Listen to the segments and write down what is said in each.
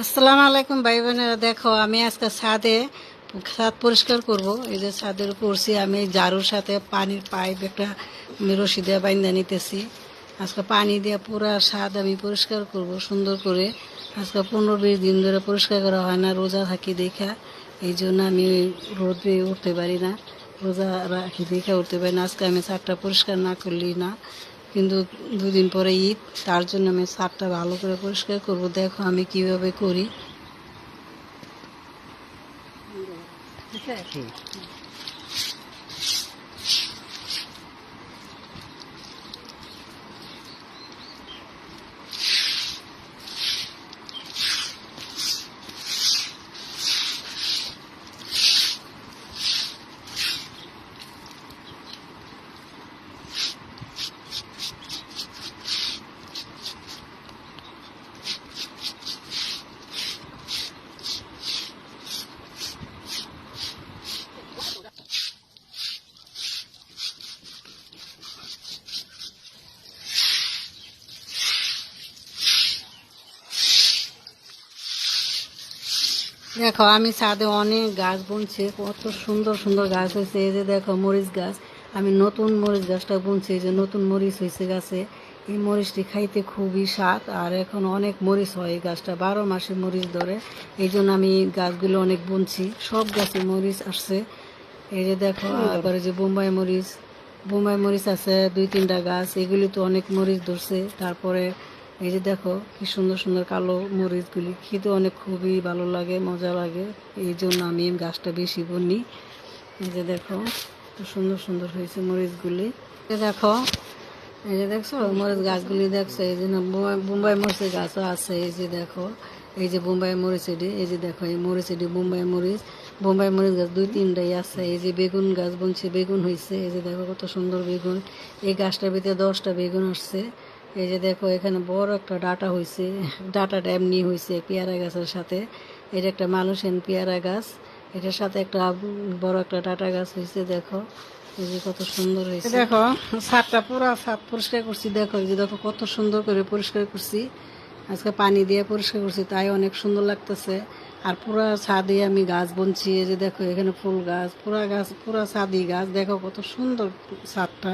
আসসালামু আলাইকুম ভাই বোনেরা, দেখো আমি আজকে ছাদে ছাদ পরিষ্কার করব। এই যে ছাদের করছি আমি ঝাড়ুর সাথে পানির পাইপ একটা রশি দিয়ে বাইন্দা নিতেছি। আজকে পানি দিয়ে পুরা ছাদ আমি পরিষ্কার করব, সুন্দর করে। আজকে পনেরো বিশ দিন ধরে পরিষ্কার করা হয় না, রোজা থাকি দেখা। এই জন্য আমি রোদে উঠতে পারি না, রোজা রাখি দেখে উঠতে পারি না। আজকে আমি ছাদটা পরিষ্কার না করলি না। কিন্তু দুদিন পরে ঈদ, তার জন্য আমি সারটা ভালো করে পরিষ্কার করব। দেখো আমি কীভাবে করি। দেখো আমি ছাদে অনেক গাছ বুনছি কত সুন্দর সুন্দর গাছ হয়েছে। এই যে দেখো মরিচ গাছ। আমি নতুন মরিচ গাছটা বুনছি এই যে নতুন মরিচ হয়েছে গাছে। এই মরিচটি খাইতে খুবই স্বাদ আর এখন অনেক মরিচ হয় এই গাছটা বারো মাসে মরিচ ধরে। এই জন্য আমি গাছগুলো অনেক বুনছি। সব গাছে মরিচ আসছে। এই যে দেখো আবার যে বোম্বাই মরিচ। বোম্বাই মরিচ আছে দুই তিনটা গাছ এগুলি তো অনেক মরিচ ধরছে। তারপরে এই যে দেখো কি সুন্দর সুন্দর কালো মরিচগুলি খেতে অনেক খুবই ভালো লাগে মজা লাগে এই জন্য আমি গাছটা বেশি বুনি এই যে দেখো কি সুন্দর সুন্দর হয়েছে মরিচগুলি দেখো এই যে দেখছ মরিচ গাছগুলি দেখছ এই যে বোম্বাই- মরিচের গাছও আছে এই যে দেখো এই যে বোম্বাই মরিচ এডি এই যে দেখো এই মরিচ এডি বোম্বাই মরিচ বোম্বাই মরিচ গাছ দুই তিনটাই আছে এই যে বেগুন গাছ বনছে বেগুন হয়েছে এই যে দেখো কত সুন্দর বেগুন এই গাছটার ভিতরে দশটা বেগুন আসছে এই যে দেখো, এখানে বড় একটা ডাটা হয়েছে ডাটাটা এমনি হয়েছে পেয়ারা গাছের সাথে। এটা একটা মানুষের পেয়ারা গাছ। এটার সাথে একটা বড় একটা ডাটা গাছ হয়েছে দেখো। এই যে কত সুন্দর হয়েছে দেখো, ছাদটা পুরো ছাদ পরিষ্কার করছি, দেখো। এই যে দেখো, কত সুন্দর করে পরিষ্কার করছি। আজকে পানি দিয়ে পরিষ্কার করছি, তাই অনেক সুন্দর লাগতেছে। আর পুরা ছাদে আমি গাছ বুনছি, এই যে দেখো, এখানে ফুল গাছ, পুরা গাছ, পুরা ছাদি গাছ। দেখো কত সুন্দর ছাদটা।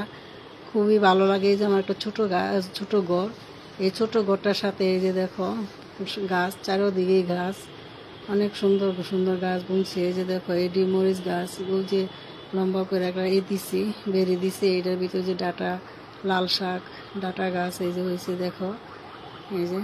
খুবই ভালো লাগে এই যে আমার একটা ছোটো গাছ ছোটো ঘর। এই ছোটো ঘরটার সাথে এই যে দেখো, গাছ, চারোদিকেই গাছ। অনেক সুন্দর সুন্দর গাছ বুনছে এই যে দেখো, এই ডিমরিচ গাছ যে লম্বা করে একটা এ দিছি বেরি দিছি, এটার ভিতরে যে ডাটা, লাল শাক, ডাটা গাছ, এই যে হয়েছে দেখো। এই যে